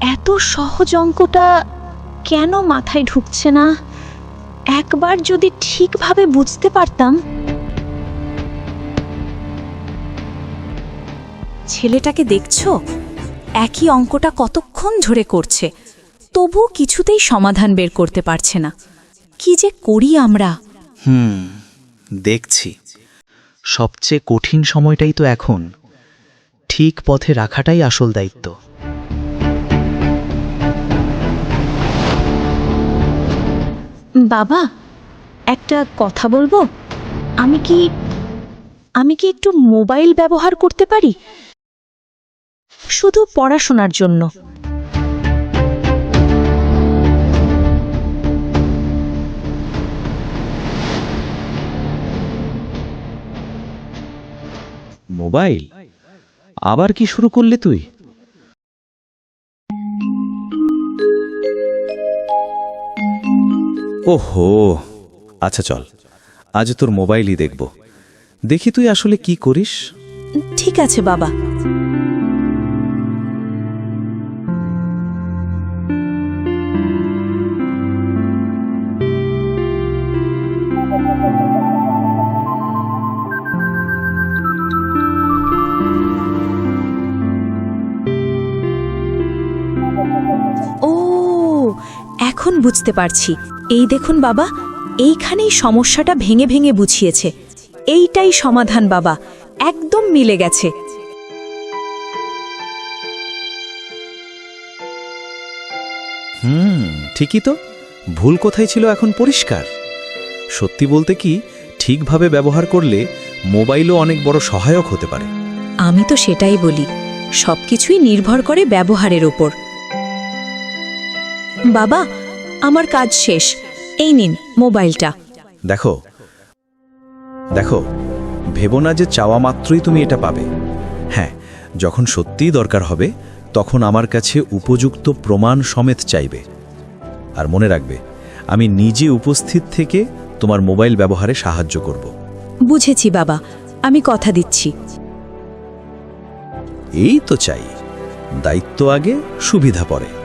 এত সহজ অঙ্কটা কেন মাথায় ঢুকছে না? একবার যদি ঠিকভাবে বুঝতে পারতাম। ছেলেটাকে দেখছ? একই অঙ্কটা কতক্ষণ ধরে করছে। তবু কিছুতেই সমাধান বের করতে পারছে না। কি যে করি আমরা? হুম দেখছি। সবচেয়ে কঠিন সময়টাই তো এখন। ঠিক পথে রাখাটাই আসল দায়িত্ব। বাবা, একটা কথা বলব? আমি কি আমি কি একটু মোবাইল ব্যবহার করতে পারি? শুধু পড়াশোনার জন্য। মোবাইল? আবার কি শুরু করলে তুই? ওহো আচ্ছা চল, আজ তোর মোবাইলই দেখব। দেখি তুই আসলে কি করিস? ঠিক আছে, বাবা। বুঝতে পারছি। এই দেখুন বাবা এইখানেই সমস্যাটা ভেঙে ভেঙে বুঝিয়েছে। এইটাই সমাধান বাবা একদম মিলে গেছে। হুম ঠিকই তো। ভুল কোথায় ছিল এখন পরিষ্কার? সত্যি বলতে কি ঠিকভাবে ব্যবহার করলে মোবাইলও অনেক বড় সহায়ক হতে পারে। আমি তো সেটাই বলি সবকিছুই নির্ভর করে ব্যবহারের ওপর। বাবা আমার কাজ শেষ। এই নিন মোবাইলটা। দেখো। দেখো ভেবো না যে চাওয়া মাত্রই তুমি এটা পাবে। হ্যাঁ যখন সত্যিই দরকার হবে তখন আমার কাছে উপযুক্ত প্রমাণ সমেত চাইবে। আর মনে রাখবে আমি নিজে উপস্থিত থেকে তোমার মোবাইল ব্যবহারে সাহায্য করব। বুঝেছি বাবা আমি কথা দিচ্ছি। এই তো চাই। দায়িত্ব আগে সুবিধা পরে।